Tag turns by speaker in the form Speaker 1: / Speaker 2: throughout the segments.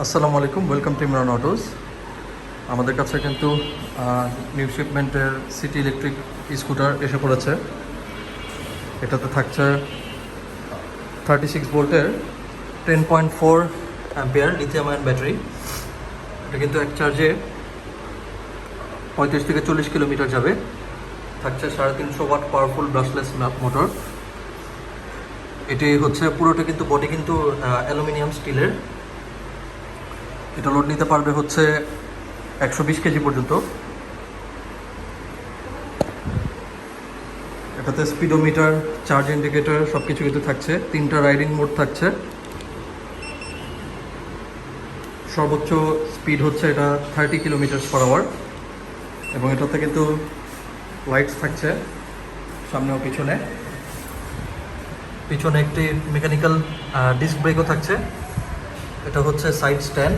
Speaker 1: আসসালামু আলাইকুম welcome to Imran autos আমাদের কাছে কিন্তু নিউ শিপমেন্টের সিটি ইলেকট্রিক স্কুটার এসে পড়েছে। এটাতে থাকছে থার্টি সিক্স ভোল্টের ten point four ampere lithium ion battery এটা কিন্তু এক চার্জে পঁয়ত্রিশ থেকে চল্লিশ কিলোমিটার যাবে। থাকছে সাড়ে তিনশো ওয়াট পাওয়ারফুল ব্রাশলেস মোটর এটি হচ্ছে, পুরোটা কিন্তু বডি কিন্তু অ্যালুমিনিয়াম স্টিলের এটা লোড নিতে পারবে হচ্ছে একশো বিশ কেজি পর্যন্ত। এটাতে স্পিডোমিটার চার্জ ইন্ডিকেটার সব কিছু কিন্তু থাকছে। তিনটা রাইডিং মোড থাকছে। সর্বোচ্চ স্পিড হচ্ছে এটা থার্টি কিলোমিটার পার আওয়ার এবং এটাতে কিন্তু লাইটস থাকছে সামনে ও পিছনে। পিছনে একটি মেকানিক্যাল ডিস্ক ব্রেকও থাকছে। এটা হচ্ছে সাইড স্ট্যান্ড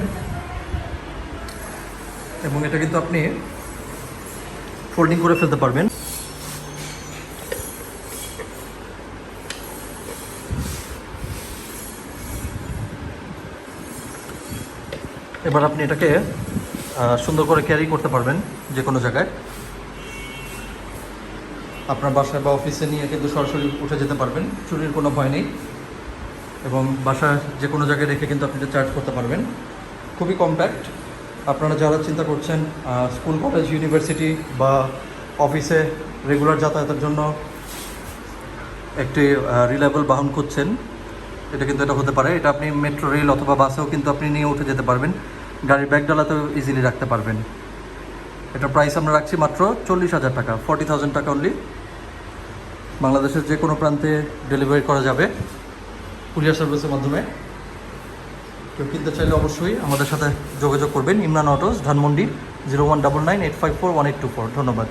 Speaker 1: এবং এটা কিন্তু আপনি ফোল্ডিং করে ফেলতে পারবেন। এবার আপনি এটাকে সুন্দর করে ক্যারি করতে পারবেন যে কোনো জায়গায়। আপনার বাসায় বা অফিসে নিয়ে কিন্তু সরাসরি উঠে যেতে পারবেন, চুরির কোনো ভয় নেই। এবং বাসায় যে কোনো জায়গায় রেখে কিন্তু আপনি চার্জ করতে পারবেন। খুবই কম্প্যাক্ট আপনারা যারা চিন্তা করছেন স্কুল কলেজ ইউনিভার্সিটি বা অফিসে রেগুলার যাতায়াতের জন্য একটি রিলায়েবল বাহন খুঁজছেন, এটা কিন্তু এটা হতে পারে। এটা আপনি মেট্রো রেল অথবা বাসেও কিন্তু আপনি নিয়ে উঠে যেতে পারবেন। গাড়ির ব্যাগ ডালাতেও ইজিলি রাখতে পারবেন। এটা প্রাইস আমরা রাখছি মাত্র চল্লিশ হাজার টাকা ফর্টি থাউজেন্ড টাকা অনলি বাংলাদেশের যে কোনো প্রান্তে ডেলিভারি করা যাবে। কুরিয়ার সার্ভিসের মাধ্যমে। কেউ কিনতে চাইলে অবশ্যই আমাদের সাথে যোগাযোগ করবেন। Imran autos, Dhanmondi, zero one double nine eight five four one eight two four. ধন্যবাদ।